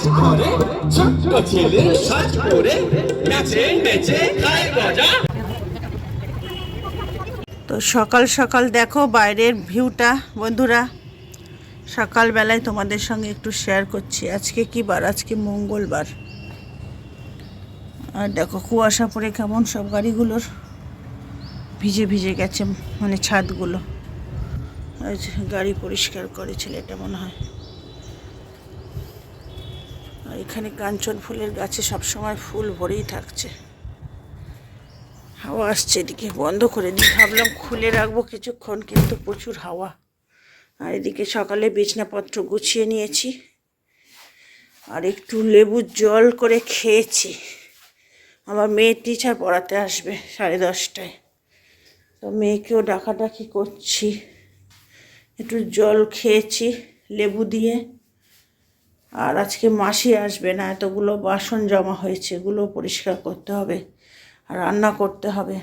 কাজ করে ছোট্ট ছেলে সাজ করে নাচে নেচে খায় তো সকাল সকাল দেখো বাইরের ভিউটা, বন্ধুরা। সকালবেলায় তোমাদের সঙ্গে একটু শেয়ার করছি। আজকে কি বার? আজকে মঙ্গলবার। আর দেখো, কুয়াশা পড়ে কেমন সব গাড়িগুলোর। ভিজে ভিজে গেছে মানে ছাদগুলো। গাড়ি পরিষ্কার করে ছেলেটা মনে হয়। এখানে কাঞ্চন ফুলের গাছে সবসময় ফুল ভরেই থাকছে। হাওয়া আসছে এদিকে, বন্ধ করে দিই। ভাবলাম খুলে রাখব কিছুক্ষণ, কিন্তু প্রচুর হাওয়া। আর এদিকে সকালে বিছনাপত্র গুছিয়ে নিয়েছি। আর একটু লেবুর জল করে খেয়েছি। আমার মেয়ের টিচার পড়াতে আসবে সাড়ে দশটায়। তো মেয়েকেও ডাকাডাকি করছি। একটু জল খেয়েছি, লেবু দিয়ে। আর আজকে মাসি আসবে না, এতগুলো বাসন জমা হয়েছে, এগুলো পরিষ্কার করতে হবে, আর রান্না করতে হবে।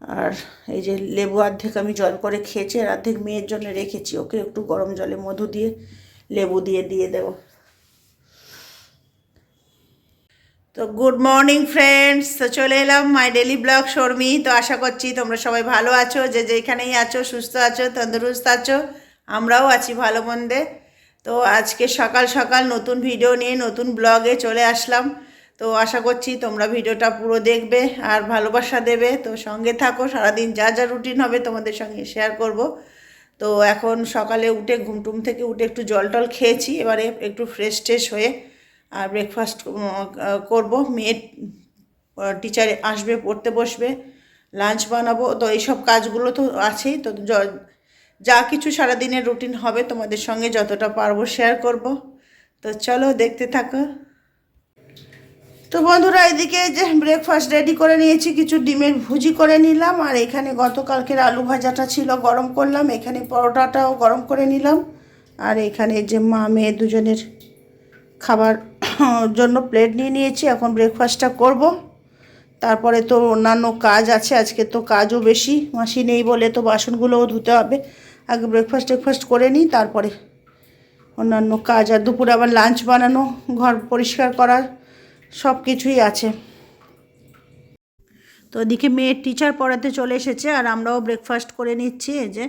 আর এই যে লেবু অর্ধেক আমি জল করে খেয়েছি, আর অর্ধেক মেয়ের জন্য রেখেছি, ওকে একটু গরম জলে মধু দিয়ে, লেবু দিয়ে দিয়ে দেবো। তো গুড মর্নিং ফ্রেন্ডস, তো চলে এলাম মাই ডেলি ব্লগ শর্মি। তো আশা করছি তোমরা সবাই ভালো আছো, যে যেখানেই আছো, সুস্থ আছো, তন্দুরুস্ত আছো, আমরাও আছি ভালো মন্দে। তো আজকে সকাল সকাল নতুন ভিডিও নিয়ে নতুন ব্লগে চলে আসলাম। তো আশা করছি তোমরা ভিডিওটা পুরো দেখবে আর ভালোবাসা দেবে। তো সঙ্গে থাকো, সারাদিন যা যা রুটিন হবে তোমাদের সঙ্গে শেয়ার করব। তো এখন সকালে উঠে ঘুমটুম থেকে উঠে একটু জল টল খেয়েছি, এবারে একটু ফ্রেশ ট্রেশ হয়ে আর ব্রেকফাস্ট করব। মেয়ে টিচার আসবে, পড়তে বসবে লাঞ্চ বানাবো। তো এইসব কাজগুলো তো আছেই। তো য- কিছু সারাদিনের রুটিন হবে তোমাদের সঙ্গে যতটা পারব শেয়ার করব। তো চলো দেখতে থাকো। তো বন্ধুরা, এদিকে যে ব্রেকফাস্ট রেডি করে নিয়েছি, কিছু ডিমের ভুজি করে নিলাম, আর এখানে গতকালকের আলু ভাজাটা ছিল, গরম করলাম, এখানে পরোটাটাও গরম করে নিলাম, আর এখানে যে মা মেয়ে দুজনের খাবার জন্য প্লেট নিয়ে নিয়েছি, এখন ব্রেকফাস্টটা করব। তারপরে তো অন্যান্য কাজ আছে, আজকে তো কাজও বেশি, মাসি নেই বলে তো বাসনগুলোও ধুতে হবে। আগে ব্রেকফাস্ট টেকফাস্ট করে নিই, তারপরে অন্যান্য কাজ আর দুপুরে আবার লাঞ্চ বানানো, ঘর পরিষ্কার করার সব কিছুই আছে। তো ওদিকে মেয়ের টিচার পড়াতে চলে এসেছে আর আমরাও ব্রেকফাস্ট করে নিচ্ছি, এই যে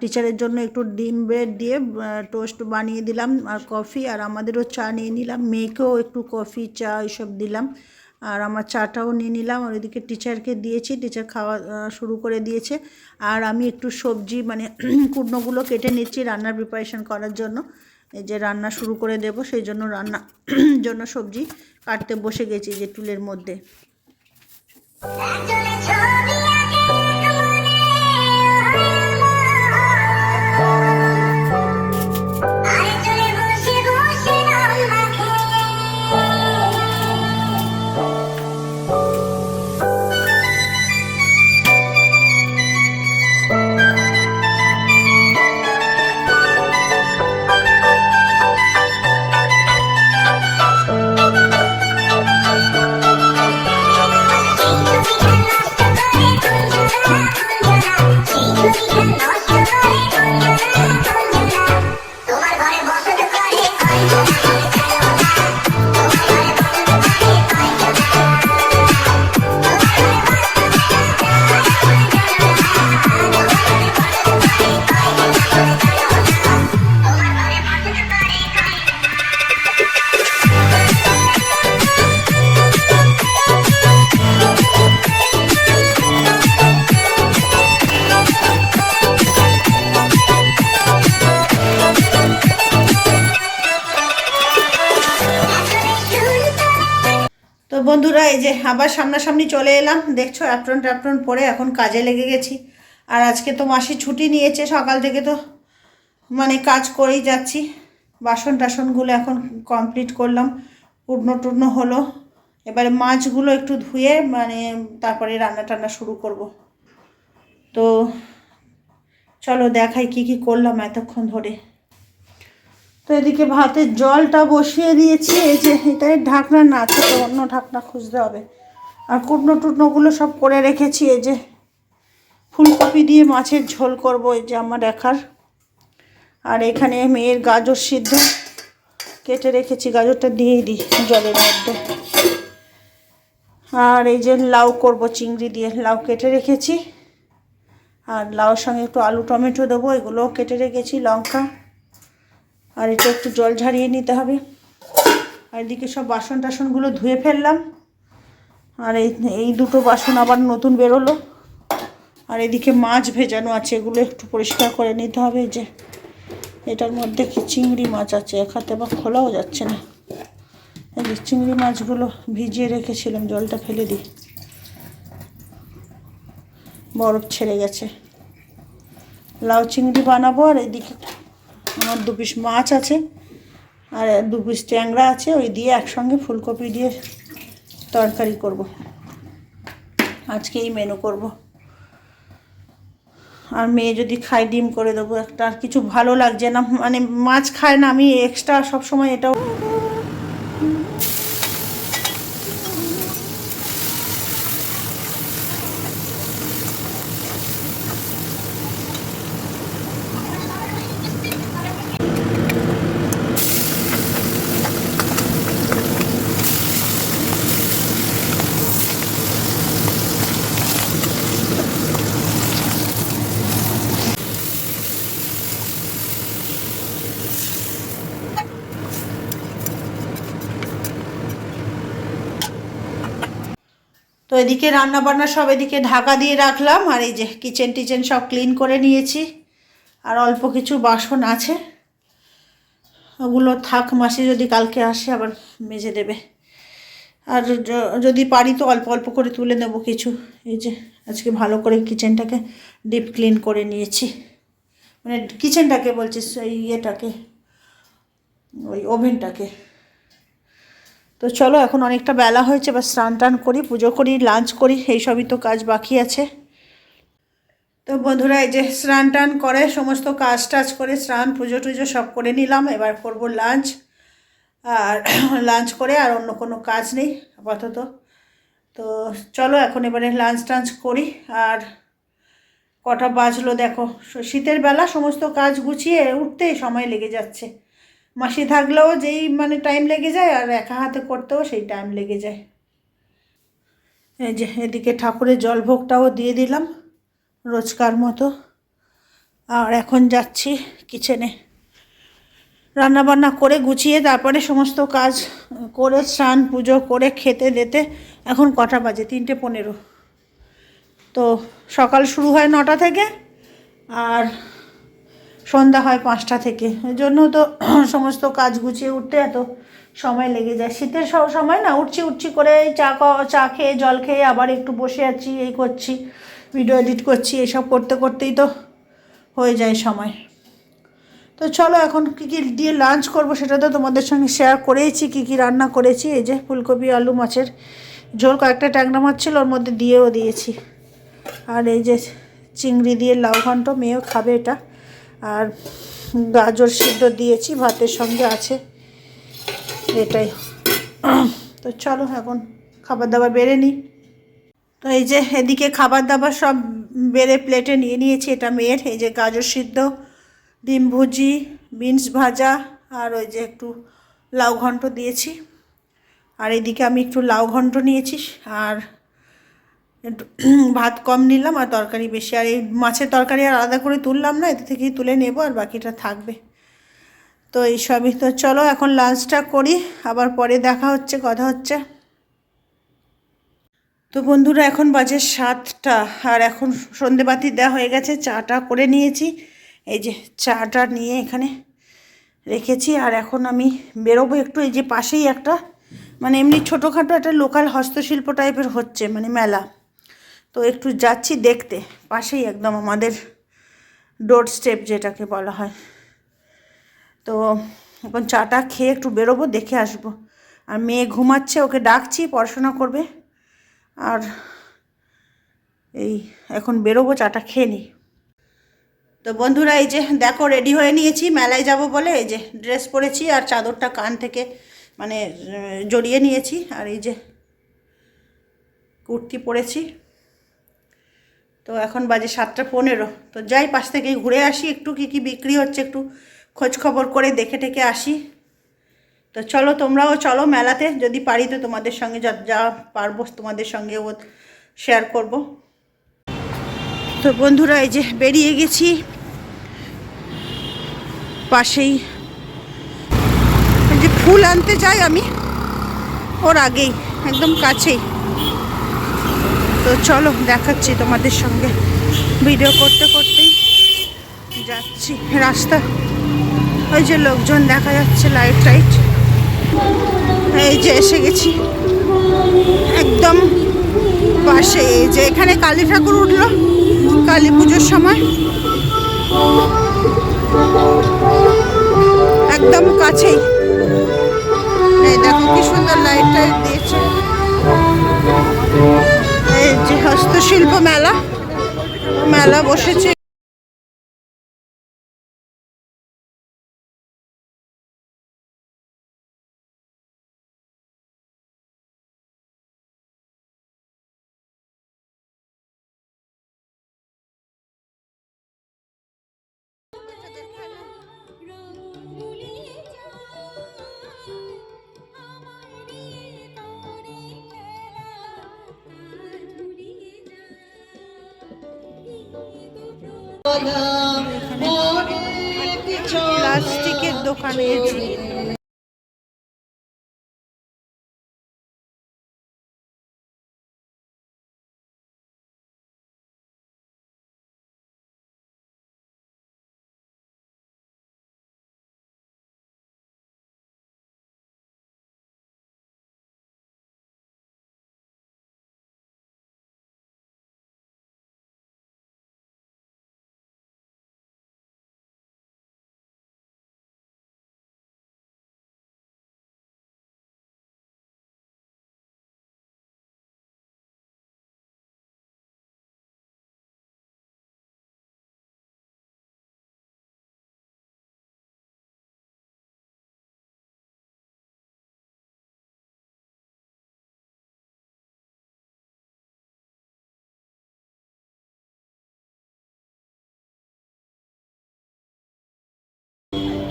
টিচারের জন্য একটু ডিম ব্রেড দিয়ে টোস্ট বানিয়ে দিলাম আর কফি আর আমাদেরও চা নিয়ে নিলাম, মেয়েকেও একটু কফি চা এইসব দিলাম। আর আমার চাটাও নিয়ে নিলাম আর ওইদিকে টিচারকে দিয়েছি টিচার খাওয়া শুরু করে দিয়েছে। আর আমি একটু সবজি মানে কুটনোগুলো কেটে নিচ্ছি রান্নার প্রিপারেশন করার জন্য। এই যে রান্না শুরু করে দেব, সেই জন্য রান্না জন্য সবজি কাটতে বসে গেছি যে টুলের মধ্যে। বন্ধুরা, এই যে আবার সামনাসামনি চলে এলাম। দেখছ অ্যাপ্রন ট্যাপ্রন পরে এখন কাজে লেগে গেছি। আর আজকে তো মাসি ছুটি নিয়েছে, সকাল থেকে তো মানে কাজ করেই যাচ্ছি। বাসন টাসনগুলো এখন কমপ্লিট করলাম পূর্ণ টূর্ণ হলো। এবারে মাছগুলো একটু ধুয়ে মানে তারপরে রান্না টান্না শুরু করব। তো চলো দেখাই কি কি করলাম এতক্ষণ ধরে। তো এদিকে ভাতের জলটা বসিয়ে দিয়েছি, এই যে এটাই ঢাকনা না তো অন্য ঢাকনা খুঁজতে হবে। আর কুটনো টুটনোগুলো সব করে রেখেছি, এই যে ফুলকপি দিয়ে মাছের ঝোল করব, এই যে আমার দেখার আর এখানে মেয়ের গাজর সিদ্ধ, কেটে রেখেছি, গাজরটা দিয়েই দিই জলের মধ্যে। আর এই যে লাউ করব, চিংড়ি দিয়ে লাউ কেটে রেখেছি। আর লাউর সঙ্গে একটু আলু টমেটো দেবো, এগুলোও কেটে রেখেছি, লঙ্কা। আর এটা একটু জল ঝারিয়ে নিতে হবে। আর এদিকে সব বাসন টাসনগুলো ধুয়ে ফেললাম। আর এই এই দুটো বাসন আবার নতুন বেরোলো। আর এদিকে মাছ ভেজানো আছে, এগুলো একটু পরিষ্কার করে নিতে হবে। যে, এটার মধ্যে কি চিংড়ি মাছ আছে? এক হাতে বা খোলাও যাচ্ছে না। এই চিংড়ি মাছগুলো ভিজিয়ে রেখেছিলাম, জলটা ফেলে দিই। বরফ ছেড়ে গেছে। লাউ চিংড়ি বানাবো আর এদিকে আমার দু পিস মাছ আছে আর দু পিস ট্যাংরা আছে, ওই দিয়ে একসঙ্গে ফুলকপি দিয়ে তরকারি করব। আজকে এই মেনু করব। আর মেয়ে যদি খায়, ডিম করে দেবো একটা। আর কিছু ভালো লাগছে না মানে মাছ খায় না, আমি এক্সট্রা সব সময় এটাও এদিকে রান্না বান্না সব এদিকে ঢাকা দিয়ে রাখলাম, আর এই যে কিচেন টিচেন সব ক্লিন করে নিয়েছি। আর অল্প কিছু বাসন আছে। ওগুলো থাক, মাসি যদি কালকে আসে আবার মেজে দেবে। আর যদি পারি তো অল্প অল্প করে তুলে নেব কিছু। এই যে আজকে ভালো করে কিচেনটাকে ডিপ ক্লিন করে নিয়েছি। মানে কিচেনটাকে বলছি এই ইয়েটাকে, ওই ওভেনটাকে তো চলো, এখন অনেকটা বেলা হয়েছে বা স্নান টান করি, পুজো করি, লাঞ্চ করি, এই সবই তো কাজ বাকি আছে। তো বন্ধুরা, এই যে স্নান টান করে, সমস্ত কাজ টাজ করে, স্নান, পুজো টুজো সব করে নিলাম, এবার করব লাঞ্চ। আর লাঞ্চ করে আর অন্য কোনো কাজ নেই, আপাতত। তো চলো, এখন এবারে লাঞ্চ টাঞ্চ করি, আর কটা বাজলো দেখো শীতের বেলা সমস্ত কাজ গুছিয়ে উঠতেই সময় লেগে যাচ্ছে। মাসি থাকলেও যেই মানে টাইম লেগে যায় আর একা হাতে করতেও সেই টাইম লেগে যায়। এই যে এদিকে ঠাকুরের জলভোগটাও দিয়ে দিলাম রোজকার মতো। আর এখন যাচ্ছি কিচেনে রান্নাবান্না করে গুছিয়ে তারপরে সমস্ত কাজ করে স্নান পুজো করে খেতে দিতে এখন কটা বাজে? তিনটে পনেরো। তো সকাল শুরু হয় নটা থেকে আর সন্ধ্যা হয় পাঁচটা থেকে। জন্য তো সমস্ত কাজ গুছিয়ে উঠতে এত সময় লেগে যায়। শীতের সব সময় না, উঠছি উঠছি করে চা চা খেয়ে, জল খেয়ে আবার একটু বসে আছি, এই করছি ভিডিও এডিট করছি, এসব করতে, করতেই তো হয়ে যায় সময়। তো চলো এখন কী কী দিয়ে লাঞ্চ করব সেটা তো তোমাদের সঙ্গে শেয়ার করেইছি, কী কী রান্না করেছি, এই যে ফুলকপি, আলু, মাছের ঝোল, কয়েকটা ট্যাংরা মাছ ছিল, ওর মধ্যে দিয়েও দিয়েছি। আর এই যে চিংড়ি দিয়ে লাউ ঘন্ট, মেয়েও খাবে এটা। আর গাজর সিদ্ধ দিয়েছি, ভাতের সঙ্গে আছে। এটাই। তো চলো এখন খাবার দাবার বেড়ে নিই। তো এই যে এদিকে খাবার দাবার সব বেড়ে প্লেটে নিয়ে নিয়েছি, এটা মেয়ের। এই যে গাজর সিদ্ধ, ডিম ভুজি, বিনস ভাজা, আর ওই যে একটু লাউ ঘন্ট দিয়েছি। আর এদিকে আমি একটু লাউ ঘন্ট নিয়েছি, আর একটু ভাত কম নিলাম আর তরকারি বেশি। আর এই মাছের তরকারি আর আলাদা করে তুললাম না, এতে থেকেই তুলে নেব আর বাকিটা থাকবে। তো এই সবই। তো চলো এখন লাঞ্চটা করি, আবার পরে দেখা হচ্ছে, কথা হচ্ছে। তো বন্ধুরা, এখন বাজে সাতটা, আর এখন সন্ধেবাতি দেওয়া হয়ে গেছে, চাটা করে নিয়েছি। এই যে চাটা নিয়ে এখানে রেখেছি, আর এখন আমি বেরোবো একটু, এই যে পাশেই একটা মানে এমনি ছোটোখাটো একটা লোকাল হস্তশিল্প টাইপের হচ্ছে মানে মেলা। তো একটু যাচ্ছি দেখতে। পাশেই একদম আমাদের ডোর স্টেপ যেটাকে বলা হয়। তো এখন চাটা খেয়ে একটু বেরোবো, দেখে আসব। আর মেয়ে ঘুমাচ্ছে, ওকে ডাকছি, পড়াশোনা করবে। আর এই এখন বেরোবো, চাটা খেয়ে নিই। তো বন্ধুরা, এই যে দেখো রেডি হয়ে নিয়েছি। মেলায় যাব বলে এই যে ড্রেস পরেছি আর চাদরটা কান থেকে মানে জড়িয়ে নিয়েছি। আর এই যে কুর্তি পরেছি। তো এখন বাজে সাতটা পনেরো। তো যাই, পাশ থেকে ঘুরে আসি, একটু কী কী বিক্রি হচ্ছে একটু খোঁজ খবর করে দেখে টেকে আসি। তো চলো, তোমরাও চলো মেলাতে, যদি পারি তো তোমাদের সঙ্গে যা যা পারব তোমাদের সঙ্গেও শেয়ার করব। তো বন্ধুরা, এই যে বেরিয়ে গেছি। পাশেই যে ফুল আনতে যাই আমি, ওর আগেই, একদম কাছেই। তো চলো দেখাচ্ছি তোমাদের সঙ্গে। ভিডিও করতে করতেই যাচ্ছি রাস্তা। ওই যে লোকজন দেখা যাচ্ছে লাইট টাইট এই যে এসে গেছি। একদম পাশে যে এখানে কালী ঠাকুর উঠল কালী পুজোর সময়। একদম কাছেই। দেখো কি সুন্দর লাইট টাইট দিয়েছে। যে হস্তশিল্প মেলা। মেলা বসেছে। প্লাস্টিকের দোকানে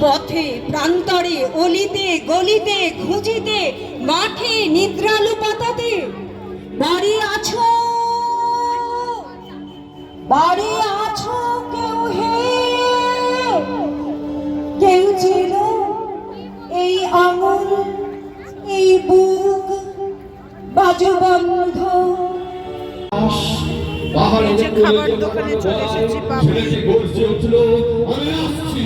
পথে প্রান্তরে অলিতে গলিতে ঘুঁজিতে মাঠে নিদ্রালু পাতাতে বাড়ি আছো? বাড়ি আছো কেউ হে? কেউ ছিল? এই আঙুল এই বুক বাজু বন্ধ এই যে খাবার দোকানে চলে এসেছি আমি আসছি।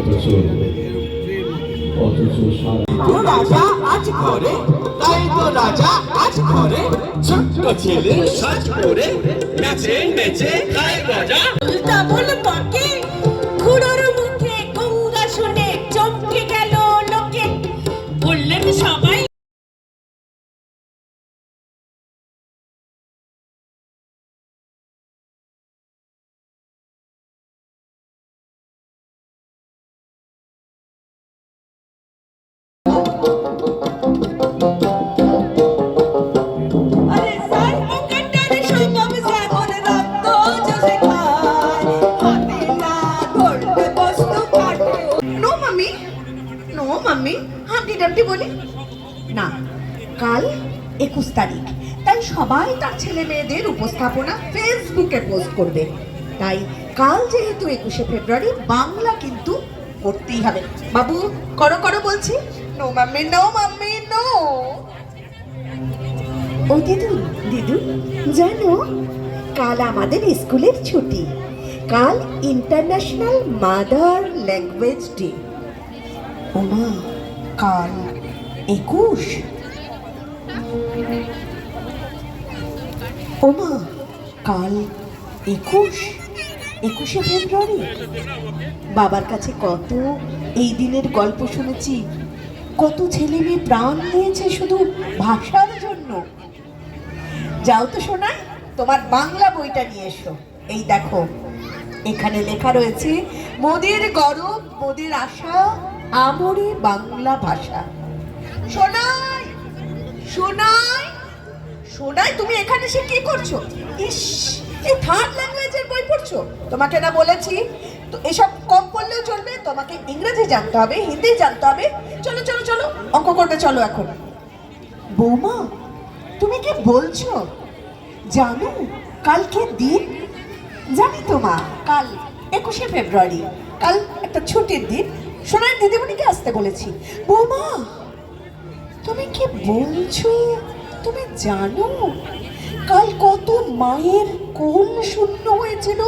অথচ অথচ রাজা আজ ঘরে তাই তো রাজা আজ ঘরে। ছোট্ট ছেলে সাজ করে নাচে নেচে খায় গজা উপস্থাপনা ফেসবুকে পোস্ট করবে। তাই কাল যেহেতু একুশে ফেব্রুয়ারি, বাংলা কিন্তু করতেই হবে। বাবু, করো করো বলছি। No mummy no mummy, no. ও দিদু দিদু, জানো, কাল আমাদের স্কুলের ছুটি। কাল ইন্টারন্যাশনাল মাদার ল্যাঙ্গুয়েজ ডে। ওমা, কাল একুশ? ওমা, কাল একুশ, একুশে ফেব্রুয়ারি। বাবার কাছে কত এই দিনের গল্প শুনেছি, কত ছেলে মেয়ে প্রাণ দিয়েছে শুধু ভাষার জন্য। যাও তো শোনাই তোমার বাংলা বইটা নিয়ে এসো। এই দেখো, এখানে লেখা রয়েছে, মোদের গরব, মোদের আশা, আমরে বাংলা ভাষা। শোনাই শোনাই শোনাই তুমি এখানে সে কি করছ? ইস, এই থার্ড ল্যাঙ্গুয়েজের বই পড়ছো? তোমাকে না বলেছি। তো এসব কম পড়লেও চলবে, তোমাকে ইংরেজি জানতে হবে, হিন্দি জানতে হবে। চলো চলো চলো, অঙ্ক করবে চলো এখন। বৌমা, তুমি কি বলছো? জানো, কালকে দিন, জানি তো মা, কাল একুশে ফেব্রুয়ারি, কাল একটা ছুটির দিন। সোনার দিদিমণিকে আসতে বলেছি। বৌমা, তুমি কি বলছো? তুমি জানো, কাল কত মায়ের কোল শূন্য হয়েছিল?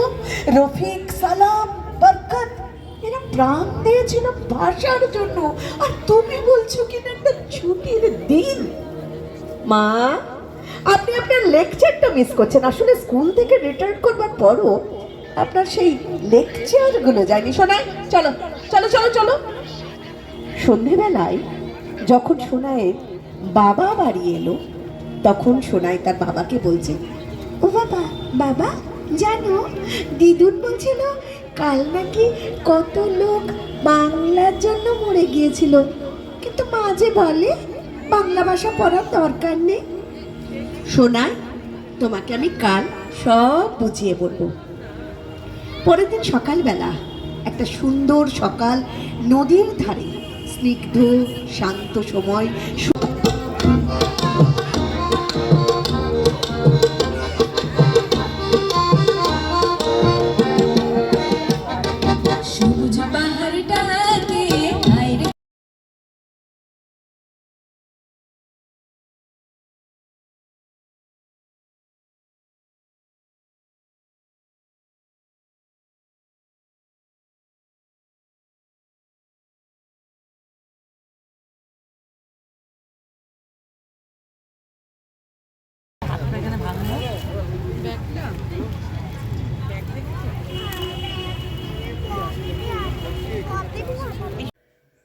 রফিক, সালাম, বরকত, এরা প্রাণ দিয়েছিল ভাষার জন্য। আর তুমি বলছো কিনা একটা ছুটির দিন? মা, আপনি আপনার লেকচারটা মিস করছেন। আসলে স্কুল থেকে রিটার্ন করবার পরও আপনার সেই লেকচারগুলো যায়নি। শোনায় চলো চলো চলো চলো। সন্ধেবেলায় যখন সোনায়ের বাবা বাড়ি এলো তখন সোনাই তার বাবাকে বলছে, ও বাবা বাবা, জানো, দিদুন বলছিল, কাল নাকি কত লোক বাংলার জন্য মরে গিয়েছিল। কিন্তু মাঝে বলে, বাংলা ভাষা পড়ার দরকার নেই। শোনায় তোমাকে আমি কাল সব বুঝিয়ে বলব। পরের দিন সকালবেলা, একটা সুন্দর সকাল নদীর ধারে, স্নিগ্ধ, শান্ত সময়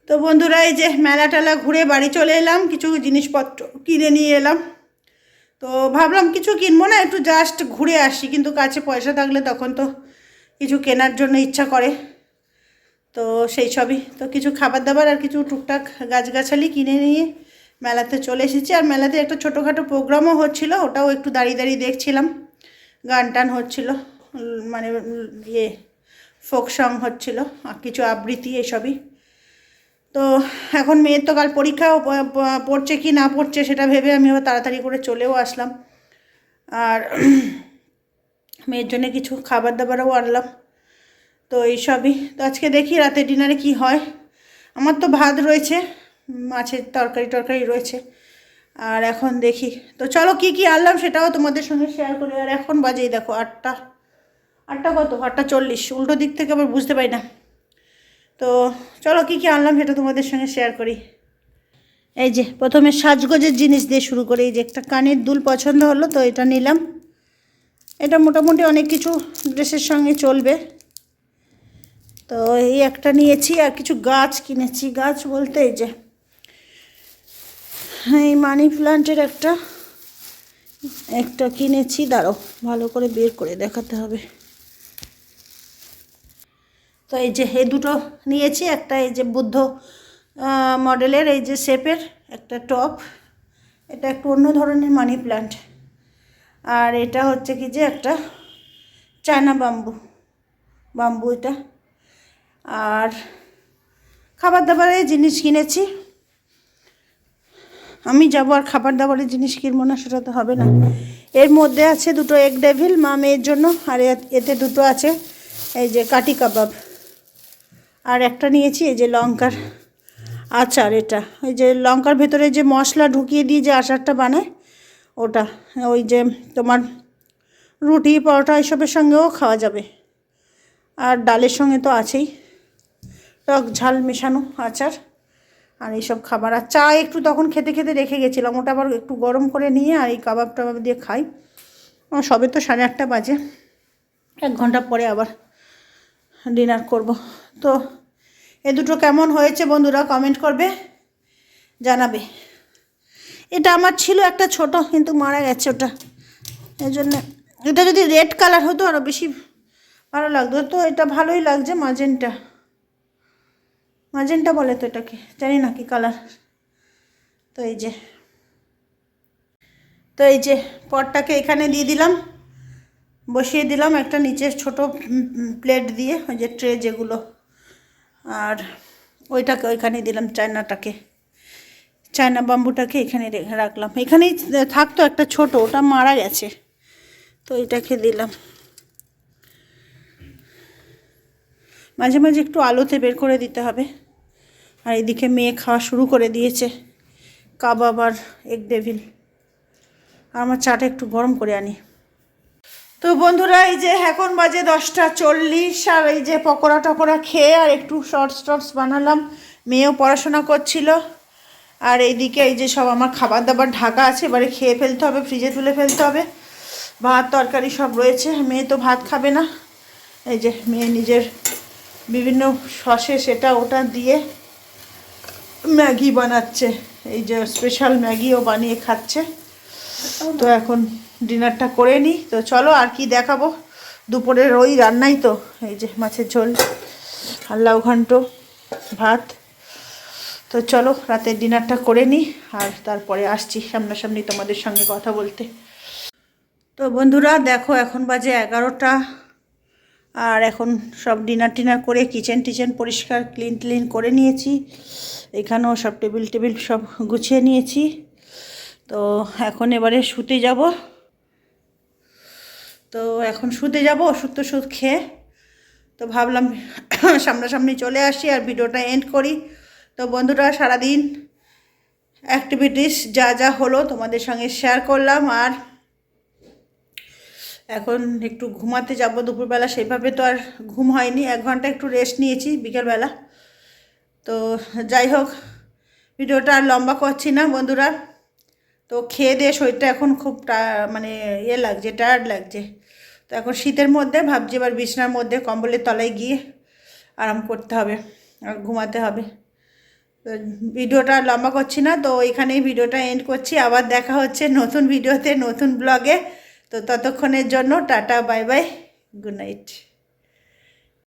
তো বন্ধুরা, এই যে মেলা টেলা ঘুরে বাড়ি চলে এলাম, কিছু জিনিসপত্র কিনে নিয়ে এলাম। তো ভাবলাম কিছু কিনবো না, একটু জাস্ট ঘুরে আসি, কিন্তু কাছে পয়সা থাকলে তখন তো কিছু কেনার জন্য ইচ্ছা করে। তো সেই সবই, তো কিছু খাবার দাবার আর কিছু টুকটাক গাছগাছালি কিনে নিয়ে মেলাতে চলে এসেছি। আর মেলাতে একটা ছোটোখাটো প্রোগ্রামও হচ্ছিল, ওটাও একটু দাঁড়িয়ে দাঁড়িয়ে দেখছিলাম। গান টান হচ্ছিল মানে ইয়ে ফোক সং হচ্ছিল কিছু আবৃত্তি, এসবই। তো এখন মেয়ের তো কাল পরীক্ষাও প- প- পড়ছে কি না পড়ছে সেটা ভেবে আমি আবার তাড়াতাড়ি করে চলেও আসলাম। আর মেয়ের জন্য কিছু খাবার দাবারও আনলাম। তো এইসবই। তো আজকে দেখি রাতে ডিনারে কি হয়। আমার তো ভাত রয়েছে, মাছের তরকারি টরকারি রয়েছে। আর এখন দেখি। তো চলো কি কি আনলাম সেটাও তোমাদের সঙ্গে শেয়ার করি। আর এখন বাজেই দেখো আটটা। আটটা কত? আটটা চল্লিশ। উল্টো দিক থেকে আবার বুঝতে পারি না। তো চলো কী কী আনলাম সেটা তোমাদের সঙ্গে শেয়ার করি। এই যে, প্রথমে সাজগোজের জিনিস দিয়ে শুরু করি। এই যে একটা কানের দুল পছন্দ হলো তো এটা নিলাম। এটা মোটামুটি অনেক কিছু ড্রেসের সঙ্গে চলবে। তো এই একটা নিয়েছি আর কিছু গাছ কিনেছি। গাছ বলতে এই যে, এই মানি প্লান্টের একটা একটা কিনেছি। দাঁড়ো ভালো করে বের করে দেখাতে হবে। তো এই যে এই দুটো নিয়েছি, একটা এই যে বুদ্ধ মডেলের, এই যে শেপের একটা টপ, এটা একটু অন্য ধরনের মানি প্ল্যান্ট। আর এটা হচ্ছে কি যে একটা চায়না বাম্বু বাম্বু এটা। আর খাবার দাবারের জিনিস কিনেছি। আমি যাব আর খাবার দাবারের জিনিস কিনবো না, সেটা তো হবে না। এর মধ্যে আছে দুটো এগ ডেভিল, মা মেয়ের জন্য, আর এতে দুটো আছে, এই যে কাটি কাবাব। আর একটা নিয়েছি, এই যে লঙ্কার আচার এটা। ওই যে লঙ্কার ভেতরে যে মশলা ঢুকিয়ে দিয়ে যে আচারটা বানায়, ওটা, ওই যে তোমার রুটি, পরোটা এসবের সঙ্গেও খাওয়া যাবে। আর ডালের সঙ্গে তো আছেই। টক ঝাল মেশানো আচার আর এইসব খাবার। আর চা একটু তখন খেতে খেতে রেখে গেছিলাম, ওটা আবার একটু গরম করে নিয়ে আর এই কাবাব টাবাব দিয়ে খাই। সবে তো সাড়ে আটটা বাজে, এক ঘণ্টা পরে আবার ডিনার করব। তো এ দুটো কেমন হয়েছে বন্ধুরা কমেন্ট করবে, জানাবে। এটা আমার ছিল একটা ছোট, কিন্তু মারা গেছে ওটা। এই জন্য এটা যদি রেড কালার হতো আরও বেশি ভালো লাগতো। তো এটা ভালোই লাগছে মাজেন্টা মাজেন্টা বলে তো এটাকে, জানি না কি কালার তো এই যে, তো এই যে পটটাকে এখানে দিয়ে দিলাম। বসিয়ে দিলাম একটা নিচে ছোট প্লেট দিয়ে, ওই যে ট্রে যেগুলো। আর ওইটাকে ওইখানে দিলাম চায়নাটাকে। চায়না বাম্বুটাকে এখানে রেখে রাখলাম। এখানেই থাকতো একটা ছোট, ওটা মারা গেছে। তো এটাকে দিলাম। মাঝে মাঝে একটু আলোতে বের করে দিতে হবে। আর এদিকে মেয়ে খাওয়া শুরু করে দিয়েছে। কাবাব আর এগ ডেভিল। আর আমার চাটা একটু গরম করে আনি। তো বন্ধুরা, এই যে এখন বাজে দশটা চল্লিশ, আর এই যে পকোড়া টকোড়া খেয়ে আর একটু শর্টস টর্টস বানালাম। মেয়েও পড়াশোনা করছিল। আর এইদিকে এই যে সব আমার খাবার দাবার ঢাকা আছে, এবারে খেয়ে ফেলতে হবে ফ্রিজে তুলে ফেলতে হবে। ভাত, তরকারি সব রয়েছে, মেয়ে তো ভাত খাবে না। এই যে মেয়ে নিজের বিভিন্ন সসে সেটা ওটা দিয়ে ম্যাগি বানাচ্ছে। এই যে স্পেশাল ম্যাগিও বানিয়ে খাচ্ছে। তো এখন ডিনারটা করে নিই তো চলো আর কি দেখাবো। দুপুরের ওই রান্নাই তো, এই যে মাছের ঝোল, আর লাউ ঘন্ট, ভাত। তো চলো রাতের ডিনারটা করে নিই আর তারপরে আসছি সামনাসামনি তোমাদের সঙ্গে কথা বলতে। তো বন্ধুরা, দেখো এখন বাজে এগারোটা, আর এখন সব ডিনার টিনার করে কিচেন টিচেন পরিষ্কার, ক্লিন ক্লিন করে নিয়েছি। এখানেও সব টেবিল টেবিল সব গুছিয়ে নিয়েছি। তো এখন এবারে শুতে যাব। তো এখন শুতে যাব, ওষুধ তো টষুধ খেয়ে। তো ভাবলাম সামনাসামনি চলে আসি আর ভিডিওটা এন্ড করি। তো বন্ধুরা, সারাদিন অ্যাক্টিভিটিস যা যা হলো তোমাদের সঙ্গে শেয়ার করলাম আর এখন একটু ঘুমাতে যাব। দুপুরবেলা সেইভাবে তো আর ঘুম হয়নি, এক ঘণ্টা একটু রেস্ট নিয়েছি বিকেলবেলা। তো যাই হোক, ভিডিওটা আর লম্বা করছি না বন্ধুরা। তো খেয়ে দিয়ে শরীরটা এখন খুব মানে ইয়ে লাগছে টায়ার্ড লাগছে। তো এখন শীতের মধ্যে ভাবছি এবার বিছনার মধ্যে কম্বলের তলায় গিয়ে আরাম করতে হবে, আর ঘুমাতে হবে। তো ভিডিওটা লম্বা করছি না, তো এখানেই ভিডিওটা এন্ড করছি। আবার দেখা হচ্ছে নতুন ভিডিওতে, নতুন ব্লগে তো ততক্ষণের জন্য tata bye bye good night